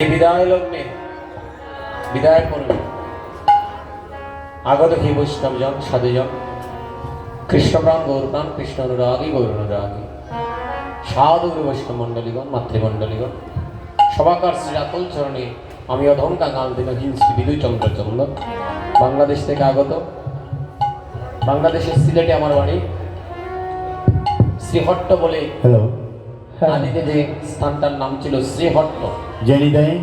বিদায় লগ্নে বিদায় পড়বে আগত হি বৈষ্ণবজন সাধুজন কৃষ্ণপ্রাণ গৌরপ্রাণ কৃষ্ণ অনুরাগী গৌর অনুরাগী সাধু গুরু বৈষ্ণব মণ্ডলীগণ মাতৃমণ্ডলীগণ শ্রীরাতুল চরণে আমি অধমকা গান দিল হিংসি বিদুই চন্দ্র চন্দ্র। বাংলাদেশ থেকে আগত বাংলাদেশের সিলেটে আমার বাড়ি শ্রীহট্ট বলে হ্যালো আদিতে যে স্থানটার নাম ছিল শ্রীহট্ট। জেনি দাই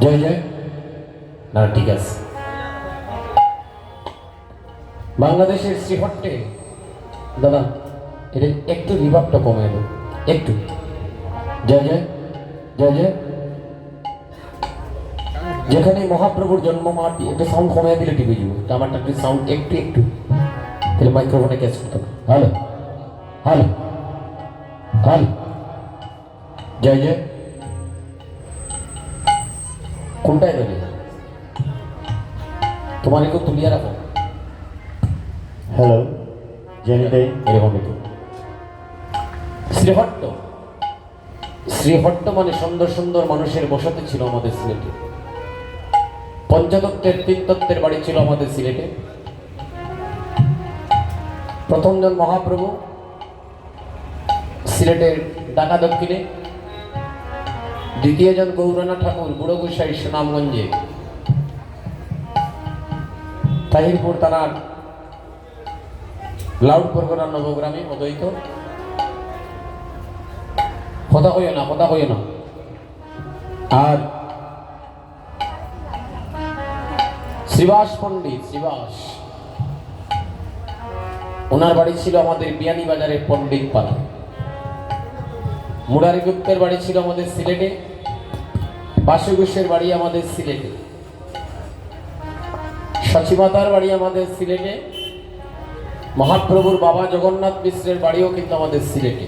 জয় জয়। না, ঠিক আছে। বাংলাদেশের শ্রীহট্টে দাদা, এটা একটু রিভাবটা কমে দেবো একটু। জয় জয়। জয় জয়। যেখানে মহাপ্রভুর জন্ম মাটি একটু সাউন্ড কমে দিলে টিভি যাব আমারটা একটু সাউন্ড একটু একটু। তাহলে মাইক্রোফোনে ক্যাচ করতে হবে। হ্যালো। হ্যালো। হ্যালো। জয় জয় কোনটায় দেবে তোমার একটু তুলিয়া রাখো হ্যালো জেনি দাই এরকম একটু শ্রীহট্ট শ্রীহট্ট মানে সুন্দর সুন্দর মানুষের বসতি ছিল আমাদের সিলেটে পঞ্চতত্ত্বের তিন তত্ত্বের বাড়ি ছিল আমাদের সিলেটে। প্রথমজন মহাপ্রভু সিলেটের ঢাকা দক্ষিণে দ্বিতীয়জন গৌরনাথ ঠাকুর, বুড়ো গোসাই সুনামগঞ্জে। তাহিরপুর থানার লাউড পরগনার নবগ্রামে অদ্বৈত কথা কইও না, কথা কইও না। আর শ্রীবাস পণ্ডিত, শ্রীবাস। ওনার বাড়ি ছিল আমাদের বিয়ানি বাজারের পণ্ডিত পাড়া মুরারি গুপ্তের বাড়ি ছিল আমাদের সিলেটে। বাসু ঘোষের বাড়ি আমাদের সিলেটে। সচিমাতার বাড়ি আমাদের সিলেটে। মহাপ্রভুর বাবা জগন্নাথ মিশ্রের বাড়িও কিন্তু আমাদের সিলেটে।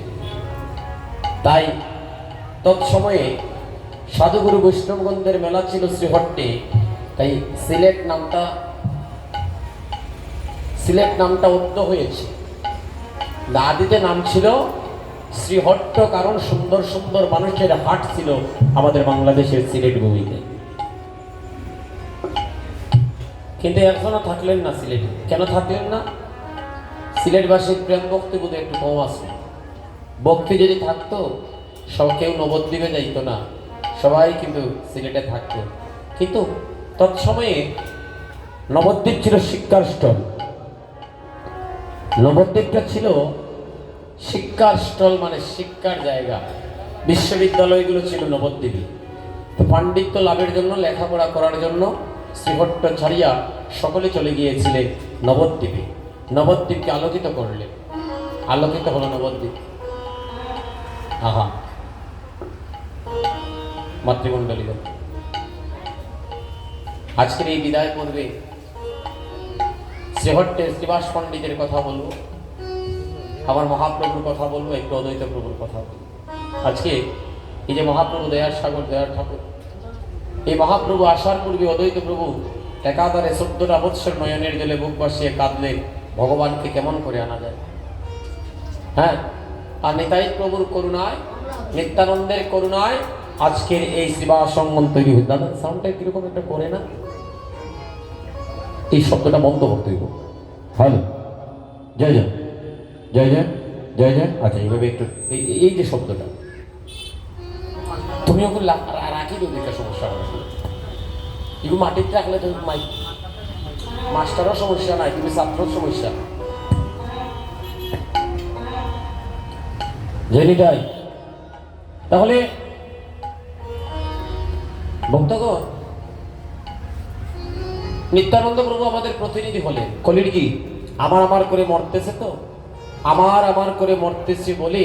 তাই তৎসময়ে সাধুগুরু বৈষ্ণবগন্ধের মেলা ছিল শ্রীহট্টে। তাই সিলেট নামটা সিলেট নামটা উদ্ধ হয়েছে। আদিতে নাম ছিল শ্রীহট্ট কারণ সুন্দর সুন্দর মানুষের হাট ছিল আমাদের বাংলাদেশের সিলেট ভূমিতে। কিন্তু এখনও থাকলেন না সিলেটে। কেন থাকলেন না? সিলেটবাসীর প্রেম ভক্তি বোধ একটু কম আছে। ভক্তি যদি থাকতো, সব কেউ নবদ্বীপে যাইতো না। সবাই কিন্তু সিলেটে থাকতো। কিন্তু তৎসময়ে নবদ্বীপ ছিল শিক্ষার স্টল। নবদ্বীপটা ছিল শিক্ষার স্টল মানে শিক্ষার জায়গা। বিশ্ববিদ্যালয়গুলো ছিল নবদ্বীপে। পাণ্ডিত্য লাভের জন্য, লেখাপড়া করার জন্য শ্রীভট্ট ছাড়িয়া সকলে চলে গিয়েছিলেন নবদ্বীপে। নবদ্বীপকে আলোকিত করলে আলোকিত হলো নবদ্বীপ। আহা। মাতৃমণ্ডলীগণ, আজকের এই বিদায় পর্বে শ্রীহট্টের শ্রীবাস পণ্ডিতের কথা বলব। আমার মহাপ্রভুর কথা বলব, একটু অদ্বৈত প্রভুর কথা বলব। আজকে এই যে মহাপ্রভু দয়ার সাগর, দয়ার ঠাকুর, এই মহাপ্রভু আসার পূর্বে অদ্বৈত প্রভু একাধারে চোদ্দটা বৎসর নয়নের জলে বুক বাসিয়ে কাঁদলে ভগবানকে কেমন করে আনা যায়? হ্যাঁ? আর নিতাই প্রভুর করুণায়, নিত্যানন্দের করুণায় আজকের এই শ্রীবাস সঙ্গম তৈরি হয়েছে। দাদা সাউন্ডটা কীরকম একটা করে না? এই শব্দটা বন্ধ করতে হইব। হ্যালো? জয় জয়। জয় জয় জয় জয়। আচ্ছা এইভাবে একটু, এই যে শব্দটা। তুমি ওকে রাখি দিও একটা সমস্যা হবে। এগুলো মাটিতে রাখলে তুমি মাই, মাস্টারও সমস্যা নাই, তুমি ছাত্রর সমস্যা। জেনিটাই তাহলে ভক্তগণ নিত্যানন্দ প্রভু আমাদের প্রতিনিধি হলেন। কলির কি? আমার আমার করে মরতেছে তো? আমার আমার করে মরতেছে বলে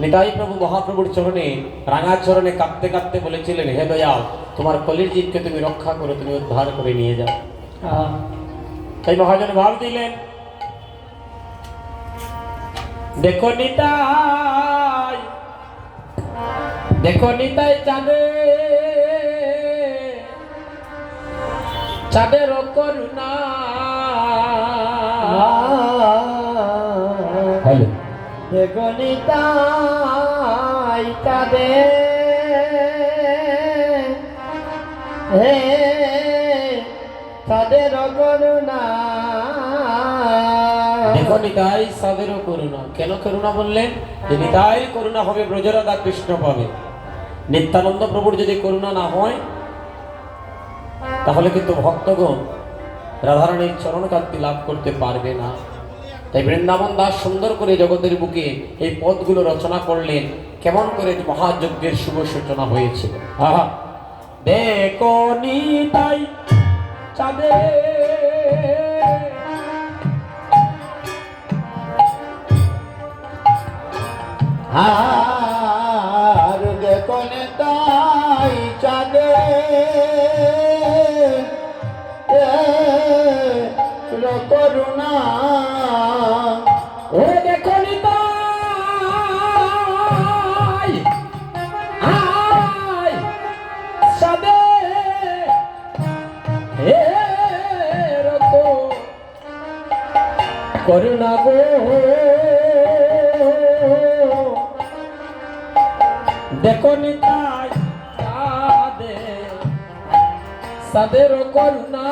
নিতাই প্রভু মহাপ্রভুর চরণে রাঙা চরণে কাঁদতে কাঁদতে বলেছিলেন হে দয়াল তোমার কলির জীবকে তুমি রক্ষা করো তুমি উদ্ধার করে নিয়ে যাও। তাই মহাজন ভাব দিলেন দেখো নিতাই দেখো নিতাই চাঁদে চাঁদের করুণা হ্যালো গণিতা তাদের হে তাদের করুণা দেখো নিতাই সাদেরও করুণা। কেন করুণা বললেন? যে নিতাই করুণা হবে ব্রজরাধা কৃষ্ণ পাবে। নিত্যানন্দ প্রভুর যদি করুণা না হয় তাহলে কিন্তু ভক্তগণ রাধারানীর চরণকান্তি লাভ করতে পারবে না। তাই বৃন্দাবন দাস সুন্দর করে জগতের বুকে এই পদগুলো রচনা করলেন। কেমন করে মহাযজ্ঞের শুভ সূচনা হয়েছিল আহা। দেখো চাঁদের আর করুণা ও দেখো করুণা গো। দেখো নিতাই সাদে। সাদের করুণা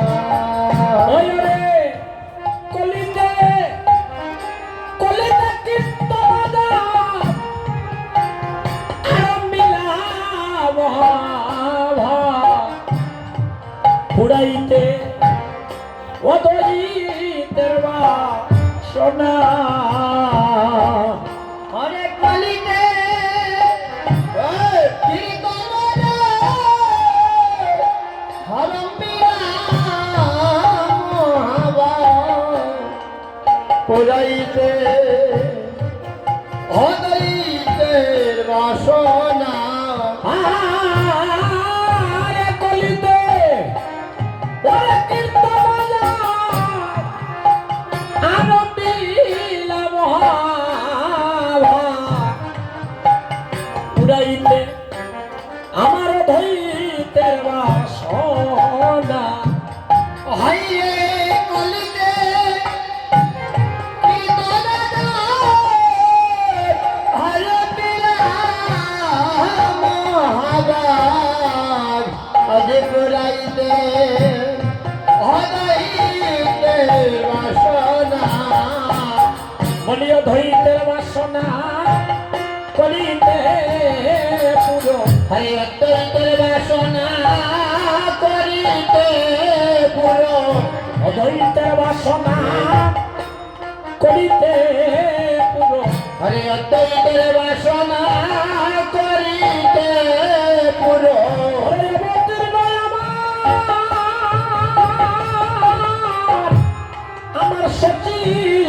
পুরাইতে অদৈতের বাসনা কলিতে পুরো। হরে অত্যন্তের বাসনা করিতে পুরো। অধৈতের বাসনা কলিতে পুরো। হরে অত্যন্তের বাসনা করিতে পুরো।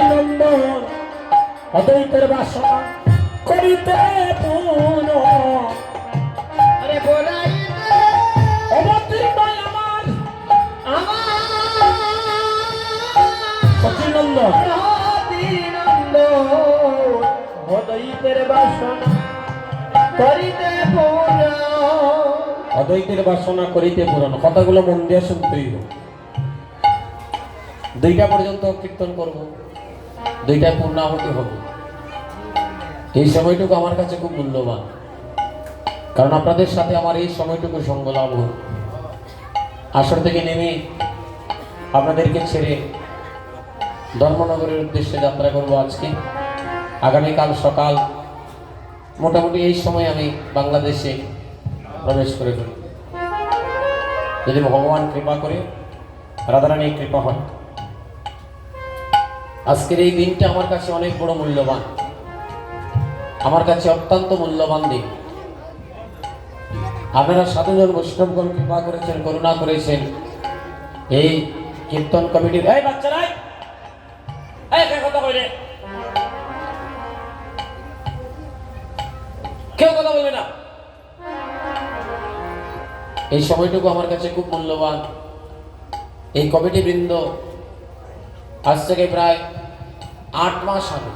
সচিনন্দন অদ্বৈতের বাসনা করিতে আমার। আদিনন্দ অদ্বৈতের বাসনা করিতে পুরো অদ্বৈতের বাসনা করিতে পূরণ কথাগুলো মন দিয়ে শুনতেই দুইটা পর্যন্ত কীর্তন করব। দুইটায় পূর্ণাহতি হবে। এই সময়টুকু আমার কাছে খুব মূল্যবান। কারণ আপনাদের সাথে আমার এই সময়টুকু সঙ্গ লাভ হোক। আসর থেকে নেমে আপনাদেরকে ছেড়ে ধর্মনগরের উদ্দেশ্যে যাত্রা করব আজকে। আগামীকাল সকাল মোটামুটি এই সময় আমি বাংলাদেশে প্রবেশ করে ফেলি। যদি ভগবান কৃপা করে, রাধারানীর কৃপা হয়। আজকের এই দিনটা আমার কাছে অনেক বড় মূল্যবান। আমার কাছে অত্যন্ত মূল্যবান দিন। আপনারা সাধুজন বৈষ্ণবগণ কৃপা করেছেন, করুণা করেছেন। এই কীর্তন কমিটির এই কেউ কথা বলবে না। এই সময়টুকু আমার কাছে খুব মূল্যবান। এই কমিটি বৃন্দ আজ থেকে প্রায় আট মাস আগে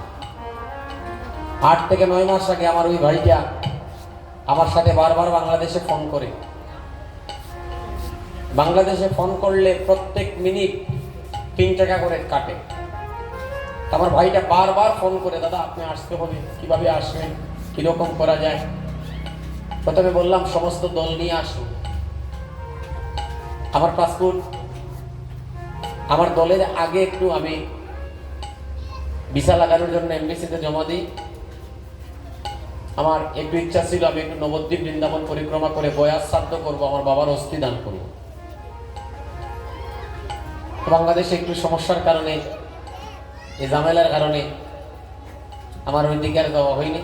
আট থেকে নয় মাস আগে আমার ওই ভাইটা আমার সাথে বারবার বাংলাদেশে ফোন করে। বাংলাদেশে ফোন করলে প্রত্যেক মিনিট তিন টাকা করে কাটে। আমার ভাইটা বারবার ফোন করে, দাদা, আপনি আসতে হবে, কীভাবে আসবেন, কীরকম করা যায়? প্রথমে বললাম, সমস্ত দল নিয়ে আসুন। আমার পাসপোর্ট আমার দলের আগে একটু আমি ভিসা লাগানোর জন্য এমবিসিতে জমা দিই। আমার একটু ইচ্ছা ছিল, আমি একটু নবদ্বীপ বৃন্দাবন পরিক্রমা করে বয়াস শ্রাদ্ধ করব, আমার বাবার অস্থি দান করব। বাংলাদেশে একটু সমস্যার কারণে এই ঝামেলার কারণে আমার ওই দিকে আর দেওয়া হয়নি।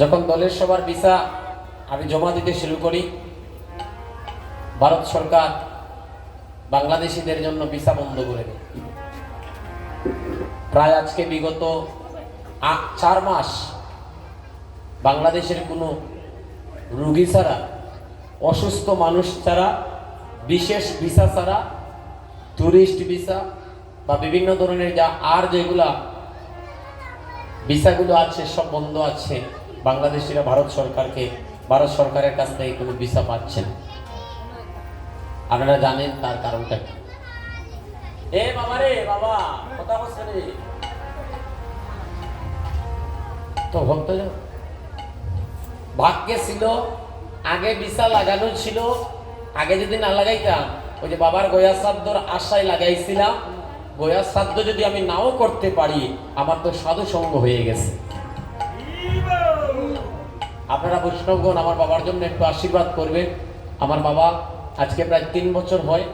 যখন দলের সবার ভিসা আমি জমা দিতে শুরু করি, ভারত সরকার বাংলাদেশিদের জন্য ভিসা বন্ধ করে দেয়। প্রায় আজকে বিগত চার মাস বাংলাদেশের কোনো রুগী ছাড়া, অসুস্থ মানুষ ছাড়া, বিশেষ ভিসা ছাড়া ট্যুরিস্ট ভিসা বা বিভিন্ন ধরনের যা আর যেগুলা ভিসাগুলো আছে, সব বন্ধ আছে, বাংলাদেশিরা ভারত সরকারকে, ভারত সরকারের কাছ থেকে কোনো ভিসা পাচ্ছেন আপনারা জানেন তার কারণটা কি? এ বাবা রে বাবা, কথা ভাগ্যে ছিল, আগে ভিসা লাগানো ছিল, আগে যদি না লাগাইতাম, ওই যে বাবার গয়া শ্রাদ্ধর আশায় লাগাইছিলাম, গয়া শ্রাদ্ধ যদি আমি নাও করতে পারি, আমার তো সাধু সঙ্গ হয়ে গেছে। আপনারা বৈষ্ণবগণ আমার বাবার জন্য একটু আশীর্বাদ করবেন। আমার বাবা আজকে প্রায় তিন বছর হয়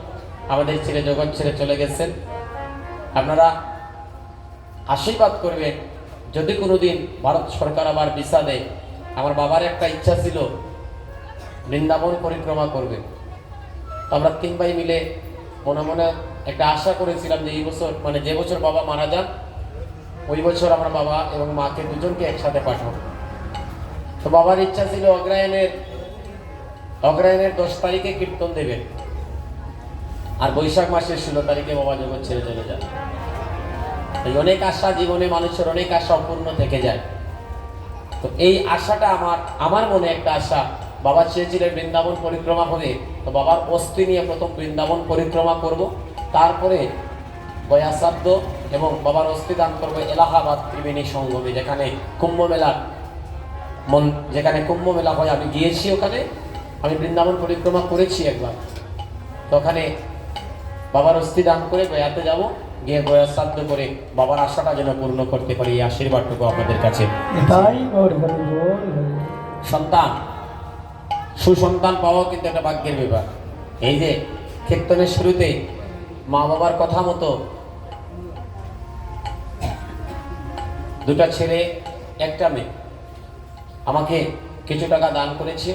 আমাদের ছেলে জগৎ ছেড়ে চলে গেছেন। আপনারা আশীর্বাদ করবেন, যদি কোনোদিন ভারত সরকার আবার ভিসা দেয় আমার বাবার একটা ইচ্ছা ছিল, বৃন্দাবন পরিক্রমা করবে আমরা তিন ভাই মিলে মনে মনে একটা আশা করেছিলাম যে এই বছর মানে যে বছর বাবা মারা যান, ওই বছর আমার বাবা এবং মাকে দুজনকে একসাথে পাঠাবো। তো বাবার ইচ্ছা ছিল অগ্রায়ণের অগ্রায়ণের দশ তারিখে কীর্তন দেবেন। আর বৈশাখ মাসের ষোলো তারিখে বাবা জগৎ ছেড়ে চলে যান এই অনেক আশা জীবনে মানুষের অনেক আশা অপূর্ণ থেকে যায়। তো এই আশাটা আমার আমার মনে একটা আশা। বাবা চেয়েছিলেন বৃন্দাবন পরিক্রমা হবে। তো বাবার অস্থি নিয়ে প্রথম বৃন্দাবন পরিক্রমা করব। তারপরে গয়াসাদ্য এবং বাবার অস্থি দান করব এলাহাবাদ ত্রিবেণী সঙ্গমে, যেখানে কুম্ভ মেলার মন, যেখানে কুম্ভ মেলা হয়। আমি গিয়েছি ওখানে। আমি বৃন্দাবন পরিক্রমা করেছি একবার। তো ওখানে বাবার অস্থি দান করে গয়াতে যাব গিয়ে গয়া শ্রাদ্ধ করে বাবার আশাটা যেন পূর্ণ করতে পারি এই আশীর্বাদটুকু আপনাদের কাছে। সন্তান সুসন্তান পাওয়া কিন্তু একটা ভাগ্যের ব্যাপার। এই যে কীর্তনের শুরুতে মা বাবার কথা মতো দুটা ছেলে একটা মেয়ে আমাকে কিছু টাকা দান করেছে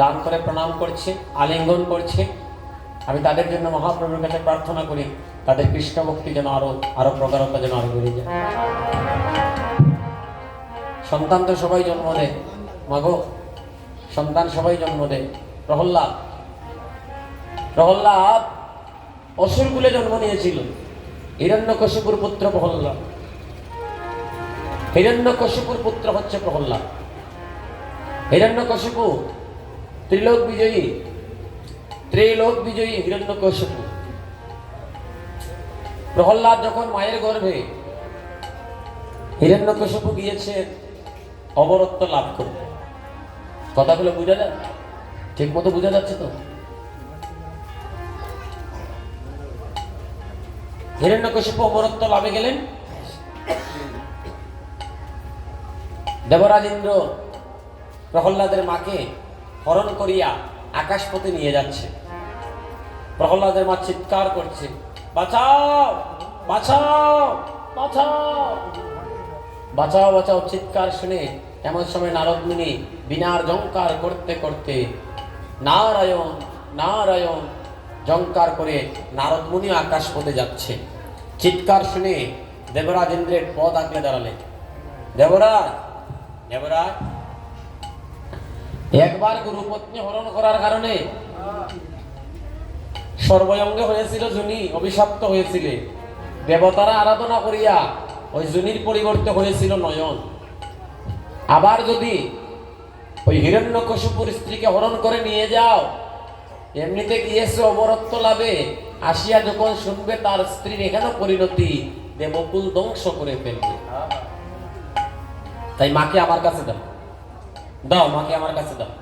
দান করে প্রণাম করছে আলিঙ্গন করছে। আমি তাদের জন্য মহাপ্রভুর কাছে প্রার্থনা করি, তাদের কৃষ্ণ ভক্তি যেন আরও আরও প্রগাঢ়তা যেন আরও বেড়ে যায়। সন্তান তো সবাই জন্ম দেয়। মাগো, সন্তান সবাই জন্ম দেয়। প্রহ্লাদ প্রহ্লাদ অসুর কুলে জন্ম নিয়েছিল। হিরণ্যকশিপুর পুত্র প্রহ্লাদ। হিরণ্যকশিপুর পুত্র হচ্ছে প্রহ্লাদ। হিরণ্যকশিপু ত্রিলোক বিজয়ী। ত্রিলোক বিজয়ী হিরণ্যকশিপু প্রহ্লাদ যখন মায়ের গর্ভে হিরণ্যকশিপু গিয়েছে অবরত্ব লাভ করতে। কথাগুলো বোঝা যায়? ঠিক মতো বোঝা যাচ্ছে তো? হিরণ্যকশিপু অমরত্ব লাভে গেলেন? দেবরাজ ইন্দ্র প্রহ্লাদের মাকে হরণ করিয়া আকাশপথে নিয়ে যাচ্ছে। প্রহ্লাদের মা চিৎকার করছে, বাঁচাও বাঁচাও বাঁচাও। বাঁচাও বাঁচাও, চিৎকার শুনে এমন সময় নারদ মুনি বিনার জঙ্কার করতে করতে নারায়ণ নারায়ণ জঙ্কার করে নারদ মুনি আকাশ পথে যাচ্ছে। চিৎকার শুনে দেবরাজ ইন্দ্রের পদ আগলে দাঁড়ালে। দেবরাজ দেবরাজ একবার গুরুপত্নী হরণ করার কারণে সর্বয়ঙ্গে হয়েছিল জুনি, অভিশপ্ত হয়েছিল। দেবতারা আরাধনা করিয়া ওই জুনির পরিবর্তে হয়েছিল নয়ন। আবার যদি ওই হিরণ্যকশুপুর স্ত্রীকে হরণ করে নিয়ে যাও, এমনিতে গিয়েছে অবরত্ব লাভে, আসিয়া যখন শুনবে তার স্ত্রীর এখানে পরিণতি, দেবকুল ধ্বংস করে ফেলবে। তাই মাকে আমার কাছে দাও। দাও মাকে আমার কাছে দাও।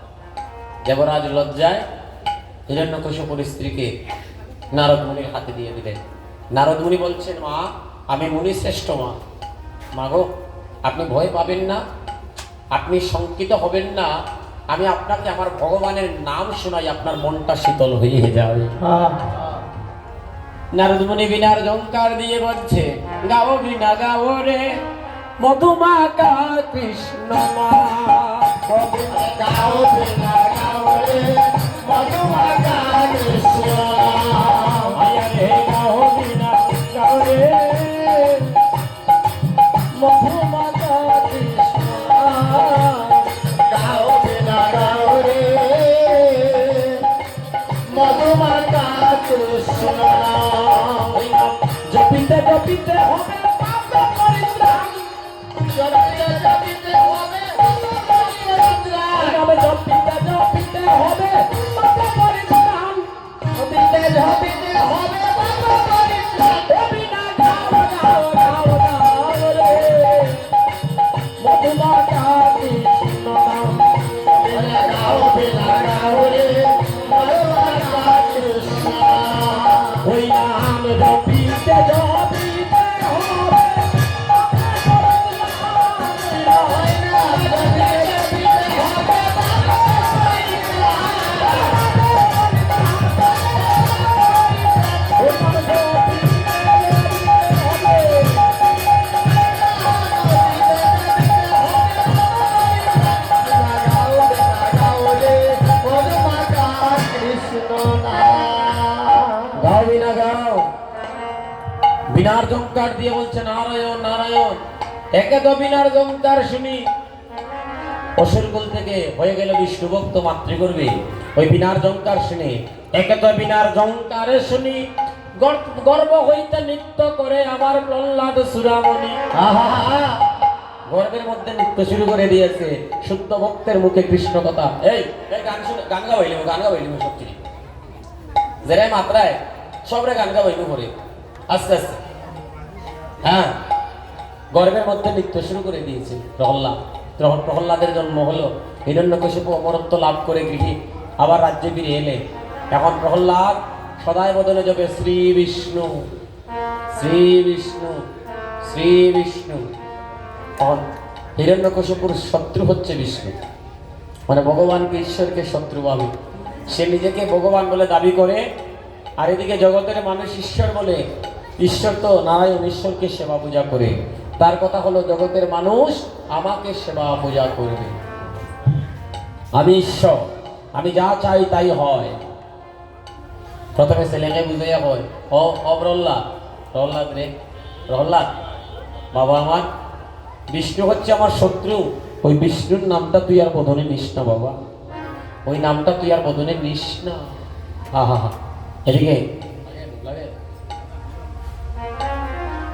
দেবরাজ লজ্জায় হিরণ্যকশুপুর স্ত্রীকে নারদ মুনির হাতে দিয়ে দিলেন। নারদ মুনি বলছেন মা আমি মুনি শ্রেষ্ঠ মা। মা গো আপনি ভয় পাবেন না আপনি শঙ্কিত হবেন না। আমি আপনাকে আমার ভগবানের নাম শোনাই আপনার মনটা শীতল হয়ে যাবে। নারদমণি বিনার জঙ্কার দিয়ে বলছে গাও বিনা গাও রে মধুমাকা কৃষ্ণ মা। ขอบคุณอาจารย বিনার দিয়ে বলছে, নারায়ণ নারায়ণ। একে তো বিনার জঙ্কার শুনি। অসুরকুল থেকে হয়ে গেল বিষ্ণু ভক্ত মাতৃ করবে ওই বিনার জঙ্কার শুনে। একে তো বিনার জঙ্কারে শুনি। গর্ব হইতে নৃত্য করে আমার প্রহ্লাদ সুরামণি। গর্বের মধ্যে নৃত্য শুরু করে দিয়েছে। শুদ্ধ ভক্তের মুখে কৃষ্ণ কথা। এই গান শুনে, গান গাওয়াইলিম গান গাওয়াইলিম সব চিনি। মাত্রায়, সবরে গান গাওয়াইলু করে আস্তে আস্তে। হ্যাঁ গর্বের মধ্যে নৃত্য শুরু করে দিয়েছে প্রহ্লাদ। যখন প্রহ্লাদের জন্ম হলো হিরণ্যকশিপু অমরত্ব লাভ করে গৃহী আবার রাজ্যে ফিরে এলে। এখন প্রহ্লাদ সদায় বদলে যাবে শ্রী বিষ্ণু। শ্রী বিষ্ণু শ্রী বিষ্ণু। তখন হিরণ্যকশিপুর শত্রু হচ্ছে বিষ্ণু। মানে ভগবানকে, ঈশ্বরকে শত্রু ভাবে। সে নিজেকে ভগবান বলে দাবি করে, আর এদিকে জগতের মানুষ ঈশ্বর বলে ঈশ্বর তো নারায়ণ ঈশ্বরকে সেবা পূজা করে। তার কথা হলো, জগতের মানুষ আমাকে সেবা পূজা করবে। আমি ঈশ্বর, আমি যা চাই তাই হয়। প্রথমে ছেলেকে বুঝাইয়া হয় ও প্রহ্লাদ প্রহ্লাদ রে, প্রহ্লাদ, বাবা আমার, বিষ্ণু হচ্ছে আমার শত্রু। ওই বিষ্ণুর নামটা তুই আর বোধনে নিস না, বাবা। ওই নামটা তুই আর বোধনে নিস না। হা হা হা এদিকে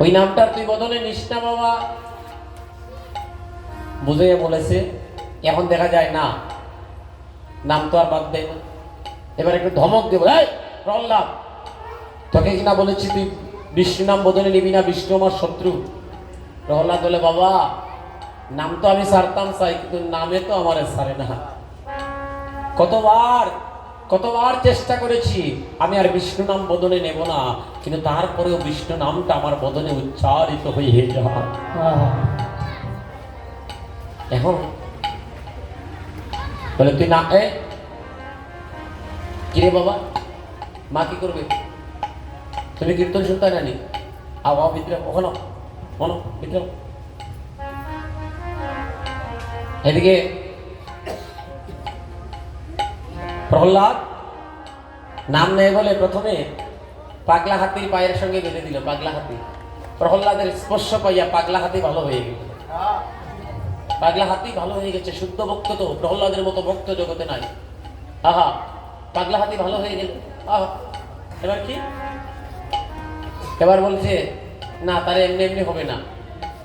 ওই নামটা তুই বদলে নিস না বাবা বুঝে বলেছে, এখন দেখা যায় না। নাম তো আর বাদ দেয় না। এবার একটু ধমক দেবো এই প্রহ্লাদ তোকে কিনা বলেছি তুই বিষ্ণু নাম বদলে নিবি না? বিষ্ণু আমার শত্রু। প্রহ্লাদ বলে বাবা, নাম তো আমি সারতাম চাই, কিন্তু নামে তো আমার সারে না। কতবার কতবার চেষ্টা করেছি, আমি আর বিষ্ণু নাম বদলে নেব না। কিন্তু তারপরেও বিষ্ণু নামটা আমার বদনে উচ্চারিত হয়ে যায় হ্যাঁ এখন বলে, তুই না কিরে বাবা? মা কি করবে? তুমি কীর্তন শুনতে আও আও, ভিতরে ওখানে মনো ভিতরে এদিকে প্রহ্লাদ নাম নেই বলে প্রথমে পাগলা হাতির পায়ের সঙ্গে বেঁধে দিল, পাগলা হাতি। প্রহ্লাদের স্পর্শ পাইয়া পাগলা হাতি ভালো হয়ে গেল। পাগলা হাতি ভালো হয়ে গেছে, শুদ্ধ ভক্ত তো, প্রহ্লাদের মতো ভক্ত জগতে নাই। আহা, পাগলা হাতি ভালো হয়ে গেল। আহা, এবার কি? এবার বলছে, না, তার এমনি এমনি হবে না।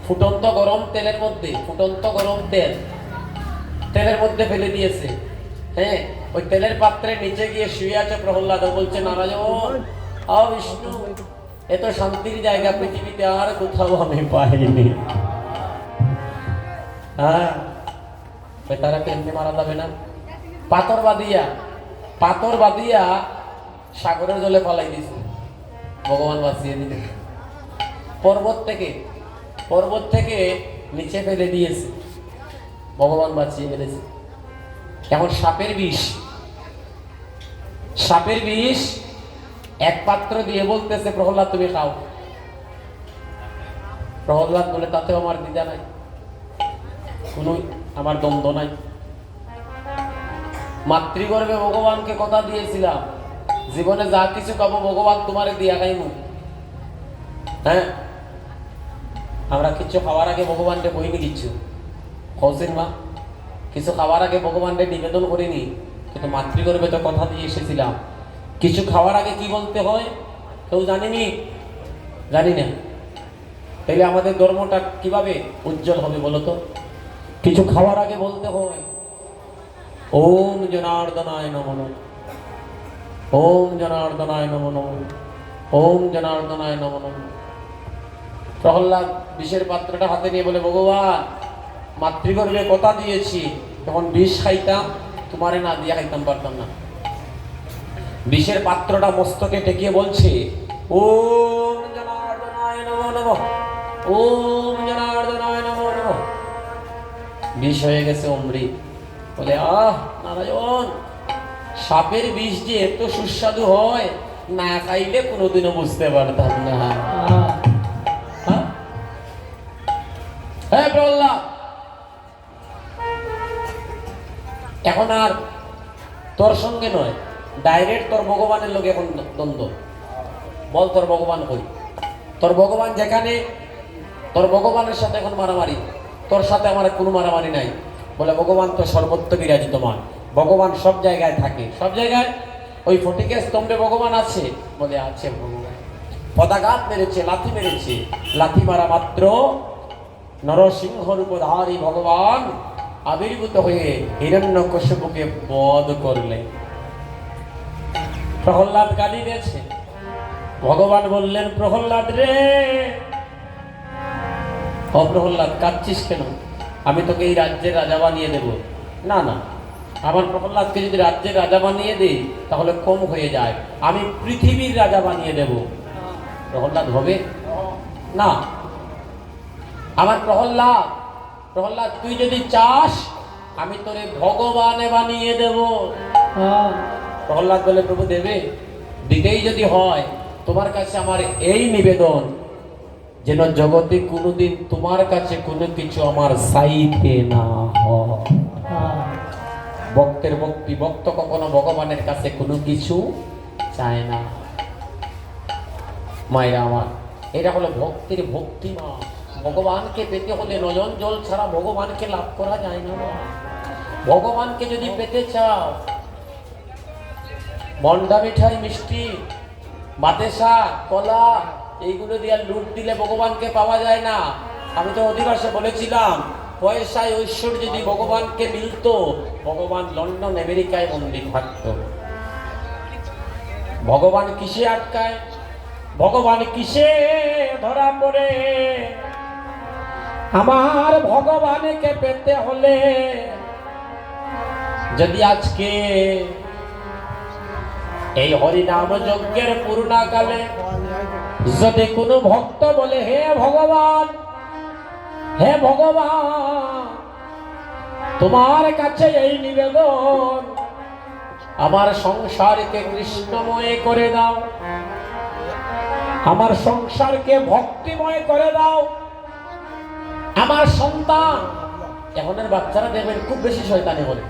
ফুটন্ত গরম তেলের মধ্যে, ফুটন্ত গরম তেল, তেলের মধ্যে ফেলে দিয়েছে। হ্যাঁ ওই তেলের পাত্রে নিচে গিয়ে শুয়ে আছে প্রহ্লাদ। বলছে, নারায়ণ আ বিষ্ণু এত শান্তির জায়গা, পৃথিবীতে আর কোথাও আমি পাইনি। হ্যাঁ বেতারাকে এমনি মারা যাবে না? পাথর বাদিয়া পাথর বাদিয়া সাগরের জলে পালাই দিছে। ভগবান বাঁচিয়ে দিলেন পর্বত থেকে পর্বত থেকে নিচে ফেলে দিয়েছে। ভগবান বাঁচিয়ে ফেলেছে। এখন সাপের বিষ? সাপের বিষ এক পাত্র দিয়ে বলতেছে, প্রহ্লাদ, তুমি খাও। প্রহ্লাদ বলে, তাতেও আমার দিদা নাই। কোনো আমার দ্বন্দ্ব নাই। মাতৃগর্ভে ভগবানকে কথা দিয়েছিলাম, জীবনে যা কিছু পাবো ভগবান তোমারে দিয়া খাইমু। হ্যাঁ? আমরা কিছু খাওয়ার আগে ভগবানকে কইনি কিচ্ছু কৌশির মা, কিছু খাওয়ার আগে ভগবানকে নিবেদন করিনি, কিন্তু মাতৃগর্ভে তো কথা দিয়ে এসেছিলাম। কিছু খাওয়ার আগে কি বলতে হয়? কেউ জানিনি? জানি না। তাইলে আমাদের ধর্মটা কীভাবে উজ্জ্বল হবে বলতো কিছু খাওয়ার আগে বলতে হয়। ওম জনার্দনায় নমঃ ওম জনার্দনায় নমঃ ওম জনার্দনায় নমঃ প্রহ্লাদ বিষের পাত্রটা হাতে নিয়ে বলে, ভগবান, মাতৃগর্ভে কথা দিয়েছি। তখন বিষ খাইতাম, তোমারে না দিয়ে খাইতাম পারতাম না। বিষের পাত্রটা মস্তকে টেকিয়ে বলছে, ওম জনার্দনায় নমঃ নমঃ, ওম জনার্দনায় নমঃ নমঃ। বিষ হয়ে গেছে অমৃত। বলে, আহ, নারায়ণ, সাপের বিষ যে এত সুস্বাদু হয়, না খাইলে কোনোদিনও বুঝতে পারতাম না। হ্যাঁ? প্রহ্লাদ! এখন আর তোর সঙ্গে নয়। ডাইরেক্ট তোর ভগবানের লোক এখন দ্বন্দ্ব। বল তোর ভগবান কই? তোর ভগবান যেখানে, তোর ভগবানের সাথে এখন মারামারি। তোর সাথে আমার কোনো মারামারি নাই। বলে, ভগবান তো সর্বত্র বিরাজিতমান। ভগবান সব জায়গায় থাকে। সব জায়গায়? ওই ফটিকের স্তম্ভে ভগবান আছে। বলে, আছে ভগবান। পদাঘাত মেরেছে, লাথি মেরেছে। লাথি মারা মাত্র নরসিংহ রূপধারী ভগবান আবির্ভূত হয়ে হিরণ্য কশ্যপকে বধ করলে প্রহ্লাদ দিয়েছে ভগবান বললেন, প্রহ্লাদ রে, ও প্রহ্লাদ, কাঁদছিস কেন? আমি তোকে এই রাজ্যের রাজা বানিয়ে দেব। না না, আমার প্রহ্লাদকে যদি রাজ্যের রাজা বানিয়ে দেই, তাহলে কম হয়ে যায়। আমি পৃথিবীর রাজা বানিয়ে দেব। প্রহ্লাদ হবে? না। আমার প্রহ্লাদ প্রহ্লাদ, তুই যদি চাস, আমি তোরে ভগবানে বানিয়ে দেব। হ্যাঁ প্রহ্লাদ বলে, প্রভু দেবে, দিতেই যদি হয়, তোমার কাছে আমার এই নিবেদন, যেন জগতে কোনোদিন তোমার কাছে কোনো কিছু আমার সাইতে না ভক্তের ভক্তি, ভক্ত কখনো ভগবানের কাছে কোনো কিছু চায় না। মায়েরা আমার এটা হলো ভক্তির ভক্তি মা ভগবানকে পেতে হলে নয়ন জল ছাড়া ভগবানকে লাভ করা যায় না ভগবানকে যদি পেতে চাও মন্ডা মিঠাই, মিষ্টি বাতেসা কলা, এইগুলো দিয়ে লুট দিলে ভগবানকে পাওয়া যায় না। আমি তো অধিবাসে বলেছিলাম, পয়সায় ঐশ্বর্য যদি ভগবানকে মিলতো, ভগবান লন্ডন, আমেরিকায় বন্দি থাকত। ভগবান কিসে আটকায়? ভগবান কিসে ধরা পড়ে? আমার ভগবানকে পেতে হলে যদি আজকে এই হরিনাম যজ্ঞের পূর্ণাকালে যদি কোনো ভক্ত বলে, হে ভগবান হে ভগবান, তোমার কাছে এই নিবেদন, আমার সংসারকে কৃষ্ণময় করে দাও, আমার সংসারকে ভক্তিময় করে দাও, আমার সন্তান এখনের বাচ্চারা দেখবেন খুব বেশি শয়তানি বলে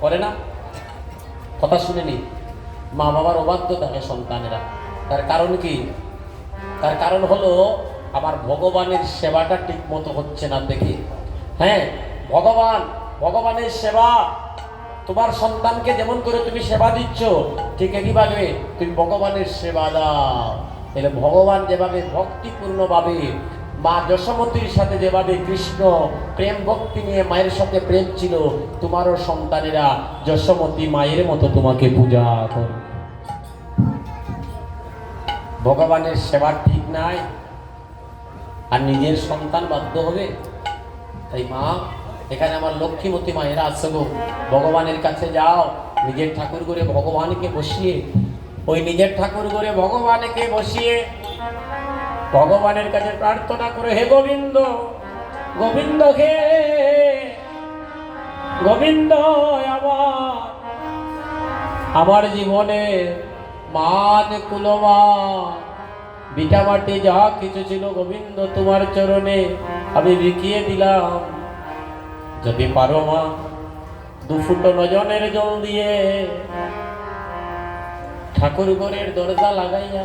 করে না? কথা শুনেনি মা বাবার অবাধ্য থাকে সন্তানেরা। তার কারণ কি? তার কারণ হলো, আমার ভগবানের সেবাটা ঠিক মতো হচ্ছে না দেখি। হ্যাঁ ভগবান, ভগবানের সেবা, তোমার সন্তানকে যেমন করে তুমি সেবা দিচ্ছ, ঠিক একইভাবে তুমি ভগবানের সেবা দাও। তাহলে ভগবান যেভাবে ভক্তিপূর্ণভাবে মা যশোমতীর সাথে যেভাবে কৃষ্ণ প্রেম ভক্তি নিয়ে মায়ের সাথে প্রেম ছিল, তোমারও সন্তানেরা যশোমতী মায়ের মতো তোমাকে পূজা করবে। ভগবানের সেবা ঠিক নাই, আর নিজের সন্তান বাধ্য হবে। তাই মা, এখানে আমার লক্ষ্মীমতী মায়েরা আছে গো। ভগবানের কাছে যাও, নিজের ঠাকুর করে ভগবানকে বসিয়ে, ওই নিজের ঠাকুর করে ভগবানকে বসিয়ে, ভগবানের কাছে প্রার্থনা করে, হে গোবিন্দ গোবিন্দ হে গোবিন্দ আমার আমার জীবনে মান কুলমান বিটামাটি যা কিছু ছিল গোবিন্দ তোমার চরণে, আমি বিকিয়ে দিলাম। যদি পারো মা, দু ফুটো নজনের জল দিয়ে ঠাকুর ঘরের দরজা লাগাইয়া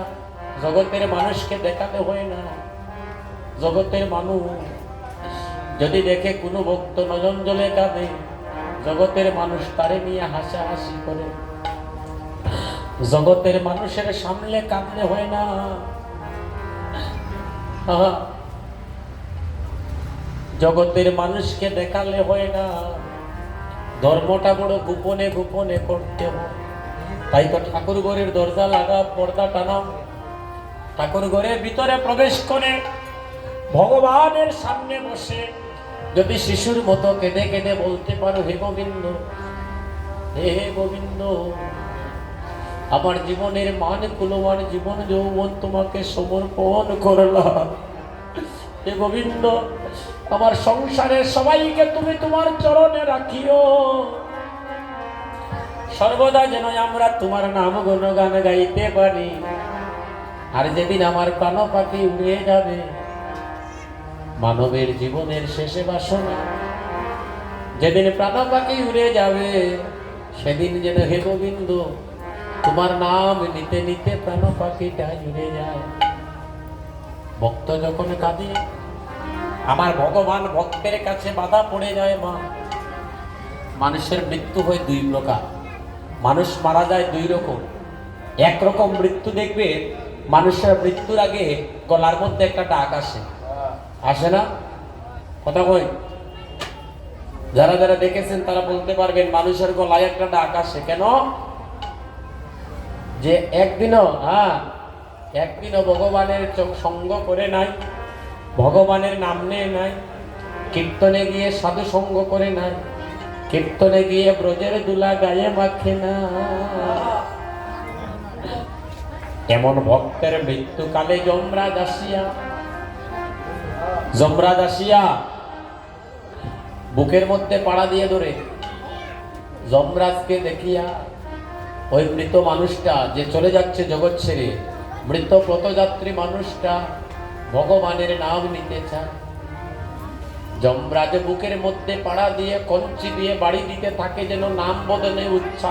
জগতের মানুষকে দেখাতে হয় না। জগতের মানুষ যদি দেখে কোনো ভক্ত নজন জলে কাঁদে, জগতের মানুষ তারে নিয়ে হাসাহাসি করে। জগতের মানুষের সামনে কাঁদলে হয় না। জগতের মানুষকে দেখালে হয় না। ধর্মটা বড় গোপনে গোপনে করতে হয়। তাই তো ঠাকুর ঘরের দরজা লাগা, পর্দা টানা। ঠাকুর ঘরের ভিতরে প্রবেশ করে ভগবানের সামনে বসে। যদি শিশুর মতো কেঁদে কেঁদে বলতে পারো, হে গোবিন্দ হে গোবিন্দ আমার জীবনের মান কুলমান জীবন যৌবন তোমাকে সমর্পণ করলাম হে গোবিন্দ, আমার সংসারের সবাইকে তুমি তোমার চরণে রাখিও। সর্বদা যেন আমরা তোমার নাম গুণগান গাইতে পারি। আর যেদিন আমার প্রাণ পাখি উড়ে যাবে, মানবের জীবনের শেষে বাসনা। যেদিন প্রাণ পাখি উড়ে যাবে, সেদিন যেন হে গোবিন্দ তোমার নাম নিতে নিতে প্রাণ পাখিটা জুড়ে যায়। ভক্ত যখন কাঁদে, আমার ভগবান ভক্তের কাছে বাধা পড়ে যায় মা। মানুষের মৃত্যু হয় দুই প্রকার। মানুষ মারা যায় দুই রকম। একরকম মৃত্যু দেখবে, মানুষের মৃত্যুর আগে গলার মধ্যে একটা ডাক আসে। আসে না? কথা কই? যারা যারা দেখেছেন তারা বলতে পারবেন, মানুষের গলায় একটা ডাক আসে। কেন? যে একদিনও হ্যাঁ একদিনও ভগবানের সঙ্গ করে নাই, ভগবানের নাম নিয়ে নাই, কীর্তনে গিয়ে সাধু সঙ্গ করে নাই, কীর্তনে গিয়ে ব্রজের দুলা গায়ে মাখে না। এমন ভক্তের মৃত্যুকালে যমরাজ আসিয়া যমরাজ আসিয়া বুকের মধ্যে পাড়া দিয়ে ধরে, যমরাজকে দেখিয়া ওই মৃত মানুষটা যে চলে যাচ্ছে জগৎ ছেড়ে, মৃত প্রতযাত্রী মানুষটা ভগবানের নাম নিতে চায়। যমরাজ বুকের মধ্যে পাড়া দিয়ে কঞ্চি দিয়ে বাড়ি দিতে থাকে যেন নাম বদলে উচ্চার